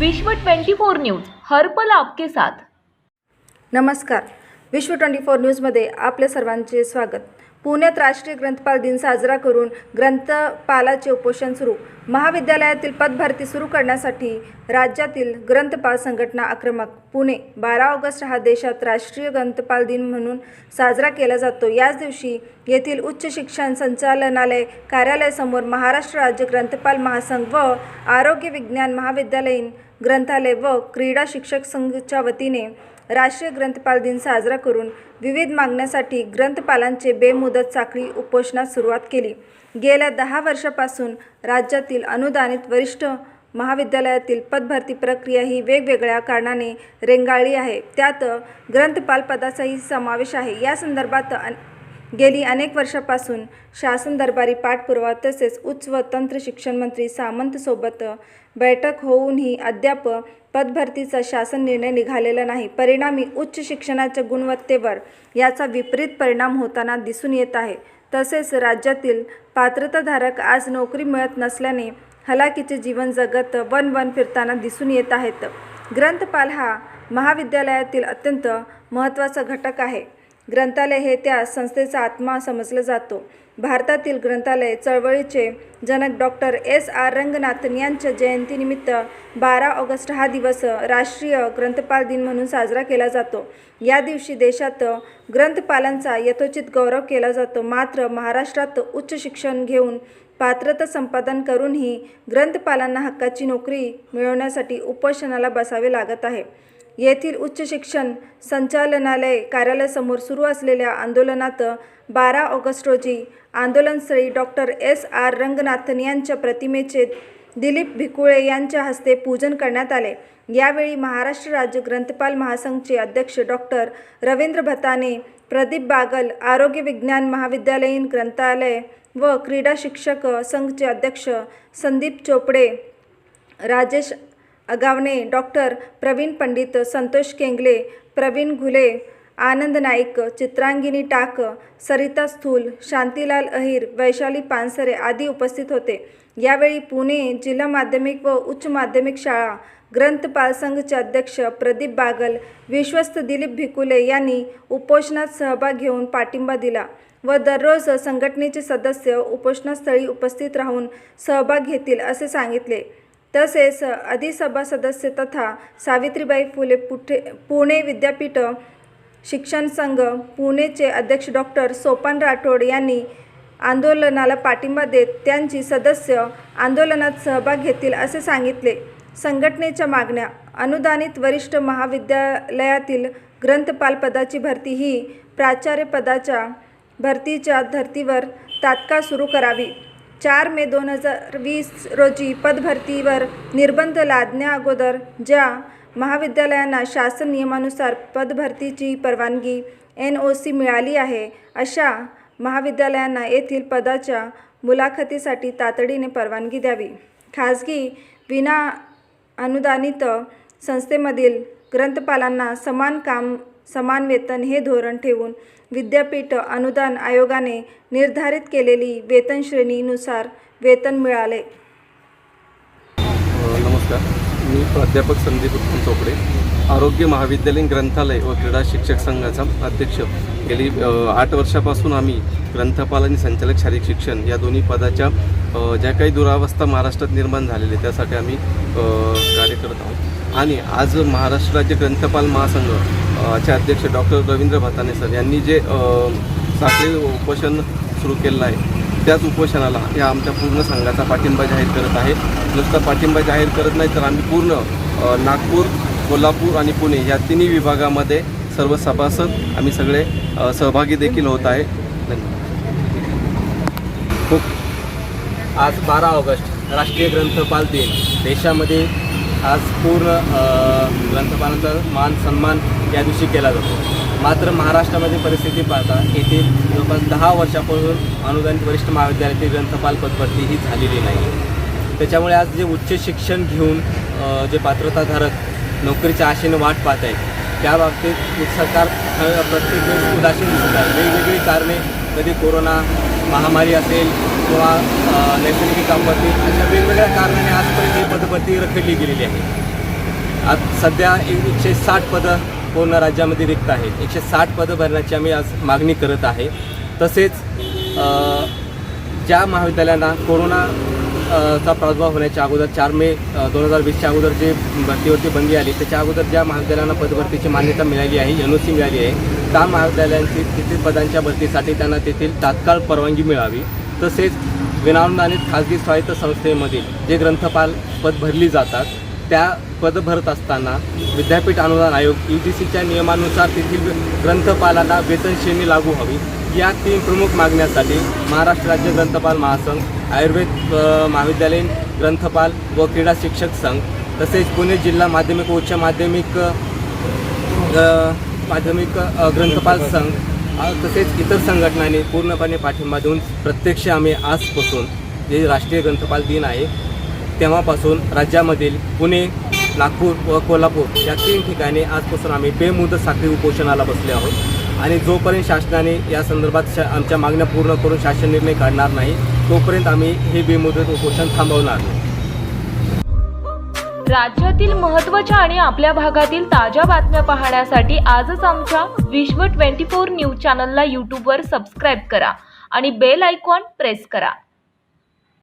विश्व 24 न्यूज हर्पल आपके साथ. नमस्कार. विश्व ट्वेंटी फोर न्यूजमध्ये आपल्या सर्वांचे स्वागत. पुण्यात राष्ट्रीय ग्रंथपाल दिन साजरा करून ग्रंथपालाचे उपोषण सुरू. महाविद्यालयातील पदभरती सुरू करण्यासाठी राज्यातील ग्रंथपाल संघटना आक्रमक. पुणे बारा ऑगस्ट हा देशात राष्ट्रीय ग्रंथपाल दिन म्हणून साजरा केला जातो. याच दिवशी येथील उच्च शिक्षण संचालनालय कार्यालयासमोर महाराष्ट्र राज्य ग्रंथपाल महासंघ व आरोग्य विज्ञान महाविद्यालयीन ग्रंथालय व क्रीडा शिक्षक संघच्या वतीने राष्ट्रीय ग्रंथपाल दिन साजरा करून विविध मागण्यासाठी ग्रंथपालांचे बेमुदत साखळी उपोषणास सुरुवात केली. गेल्या दहा वर्षापासून राज्यातील अनुदानित वरिष्ठ महाविद्यालयातील पदभरती प्रक्रिया ही वेगवेगळ्या कारणाने रेंगाळली आहे. त्यात ग्रंथपाल पदाचाही समावेश आहे. या संदर्भात अन गेली अनेक वर्षापासून शासन दरबारी पाठपुरावा तसेच उच्च व तंत्र शिक्षण मंत्री सामंतसोबत बैठक होऊनही अद्याप पदभरतीचा शासन निर्णय निघालेला नाही. परिणामी उच्च शिक्षणाच्या गुणवत्तेवर याचा विपरीत परिणाम होताना दिसून येत आहे. तसेच राज्यातील पात्रताधारक आज नोकरी मिळत नसल्याने हलाखीचे जीवन जगत वन वन फिरताना दिसून येत आहेत. ग्रंथपाल हा महाविद्यालयातील अत्यंत महत्त्वाचा घटक आहे. ग्रंथालय हे त्या संस्थेचा आत्मा समजला जातो. भारतातील ग्रंथालय चळवळीचे जनक डॉक्टर एस. आर. रंगनाथन यांच्या जयंतीनिमित्त बारा ऑगस्ट हा दिवस राष्ट्रीय ग्रंथपाल दिन म्हणून साजरा केला जातो. या दिवशी देशात ग्रंथपालांचा यथोचित गौरव केला जातो. मात्र महाराष्ट्रात उच्च शिक्षण घेऊन पात्रता संपादन करूनही ग्रंथपालांना हक्काची नोकरी मिळवण्यासाठी उपोषणाला बसावे लागत आहे. येथील उच्च शिक्षण संचालनालय कार्यालयासमोर सुरू असलेल्या आंदोलनात बारा ऑगस्ट रोजी आंदोलनस्थळी डॉक्टर एस. आर. रंगनाथन यांच्या प्रतिमेचे दिलीप भिकुळे यांच्या हस्ते पूजन करण्यात आले. यावेळी महाराष्ट्र राज्य ग्रंथपाल महासंघचे अध्यक्ष डॉक्टर रवींद्र भताने प्रदीप बागल आरोग्य विज्ञान महाविद्यालयीन ग्रंथालय व क्रीडा शिक्षक संघचे अध्यक्ष संदीप चोपडे राजेश अगावणे डॉक्टर प्रवीण पंडित संतोष केंगले प्रवीण घुले आनंद नाईक चित्रांगिनी टाक सरिता स्थूल शांतीलाल अहिर वैशाली पानसरे आदी उपस्थित होते. यावेळी पुणे जिल्हा माध्यमिक व उच्च माध्यमिक शाळा ग्रंथपाल संघचे अध्यक्ष प्रदीप बागल विश्वस्त दिलीप भिकुले यांनी उपोषणात सहभाग घेऊन पाठिंबा दिला व दररोज संघटनेचे सदस्य उपोषणास्थळी उपस्थित राहून सहभाग घेतील असे सांगितले. तसेच अधिसभा सदस्य तथा सावित्रीबाई फुले पुठे पुणे विद्यापीठ शिक्षण संघ पुणेचे अध्यक्ष डॉक्टर सोपान राठोड यांनी आंदोलनाला पाठिंबा देत त्यांची सदस्य आंदोलनात सहभाग घेतील असे सांगितले. संघटनेच्या मागण्या अनुदानित वरिष्ठ महाविद्यालयातील ग्रंथपाल पदाची भरती ही प्राचार्य पदाच्या भरतीच्या धर्तीवर तात्काळ सुरू करावी. चार मे दोन हजार वीस रोजी पदभरतीवर निर्बंध लादण्या अगोदर ज्या महाविद्यालयांना शासन नियमानुसार पदभरतीची परवानगी एन ओ सी मिळाली आहे अशा महाविद्यालयांना येथील पदाच्या मुलाखतीसाठी तातडीने परवानगी द्यावी. खाजगी विना अनुदानित संस्थेमधील ग्रंथपालांना समान काम समान वेतन हे धोरण ठेवून विद्यापीठ अनुदान आयोगाने निर्धारित केलेली वेतन श्रेणीनुसार वेतन मिळाले. नमस्कार. मी प्राध्यापक संदीप उत्तम चोपडे. आरोग्य महाविद्यालयीन ग्रंथालय व क्रीडा शिक्षक संघाचा अध्यक्ष. गेली आठ वर्षापासून आम्ही ग्रंथपाल आणि संचालक शारीरिक शिक्षण या दोन्ही पदाच्या ज्या काही दुरावस्था महाराष्ट्रात निर्माण झालेली आहे, त्यासाठी आम्ही कार्य करत आहोत. आणि आज महाराष्ट्र राज्य ग्रंथपाल महासंघ चे अध्यक्ष डॉक्टर रवींद्र भताने सर यांनी जे साखळी उपोषण सुरू केलेलं आहे त्याच उपोषणाला या आमच्या पूर्ण संघाचा पाठिंबा जाहीर करत आहे. नुसता पाठिंबा जाहीर करत नाही तर आम्ही पूर्ण नागपूर कोल्हापूर आणि पुणे या तिन्ही विभागामध्ये सर्व सभासद आम्ही सगळे सहभागी देखील होत आहे. धन्यवाद. खूप. आज बारा ऑगस्ट राष्ट्रीय ग्रंथपाल दिन. देशामध्ये आज पूर्ण ग्रंथपालांचा मान सन्मान या दिवशी केला जातो. मात्र महाराष्ट्रामध्ये परिस्थिती पाहता येथे जवळपास दहा वर्षापासून अनुदानित वरिष्ठ महाविद्यालयातील ग्रंथपाल पदभरती ही झालेली नाही. त्याच्यामुळे आज जे उच्च शिक्षण घेऊन जे पात्रताधारक नोकरीच्या आशेनं वाट पाहत आहेत त्या बाबतीत सरकार प्रत्येक वेळेस उदासीन दिसत आहे. वेगवेगळी कारणे कधी कोरोना महामारी असेल किंवा नैसर्गिक आपत्ती अशा वेगवेगळ्या कारणाने आजपर्यंत ही पदभरती रखडली गेलेली आहे आज सध्या एकशे साठ पदं पूर्ण राज्यामध्ये रिक्त आहेत. एकशे साठ पदं भरण्याची आम्ही आज मागणी करत आहे. तसेच ज्या महाविद्यालयांना कोरोना चा प्रादुर्भाव होण्याच्या अगोदर चार मे दोन हजार वीसच्या अगोदर जे भरतीवरती बंदी आली त्याच्या अगोदर ज्या महाविद्यालयांना पदभरतीची मान्यता मिळाली आहे एन ओ सी मिळाली आहे त्या महाविद्यालयांची तेथील पदांच्या भरतीसाठी त्यांना तेथील तात्काळ परवानगी मिळावी. तसेच विनानुदानित खाजगी स्वायत्त संस्थेमधील जे ग्रंथपाल पद भरली जातात त्या पद भरत असताना विद्यापीठ अनुदान आयोग यू जी सीच्या नियमानुसार तेथील ग्रंथपालाला वेतनश्रेणी लागू हवी या तीन प्रमुख मागण्यासाठी महाराष्ट्र राज्य ग्रंथपाल महासंघ आयुर्वेद महाविद्यालयीन ग्रंथपाल व क्रीडा शिक्षक संघ तसेच पुणे जिल्हा माध्यमिक उच्च माध्यमिक माध्यमिक ग्रंथपाल संघ तसेच इतर संघटनांनी पूर्णपणे पाठिंबा देऊन प्रत्यक्ष आम्ही आजपासून जे राष्ट्रीय ग्रंथपाल दिन आहे तेव्हापासून राज्यामधील पुणे नागपूर व कोल्हापूर या तीन ठिकाणी आजपासून आम्ही बेमुदत साखळी उपोषणाला बसले आहोत. आणि जोपर्यंत शासनाने या संदर्भात शा आमच्या मागण्या पूर्ण करून शासन निर्णय काढणार नाही तोपर्यंत आम्ही हे बेमुदत उपोषण थांबवणार नाही. राज्यातील महत्त्वाच्या आणि आपल्या भागातील ताज्या बातम्या पाहण्यासाठी आजच आमच्या विश्व ट्वेंटी फोर न्यूज चॅनलला यूट्यूबवर सबस्क्राईब करा आणि बेल आयकॉन प्रेस करा.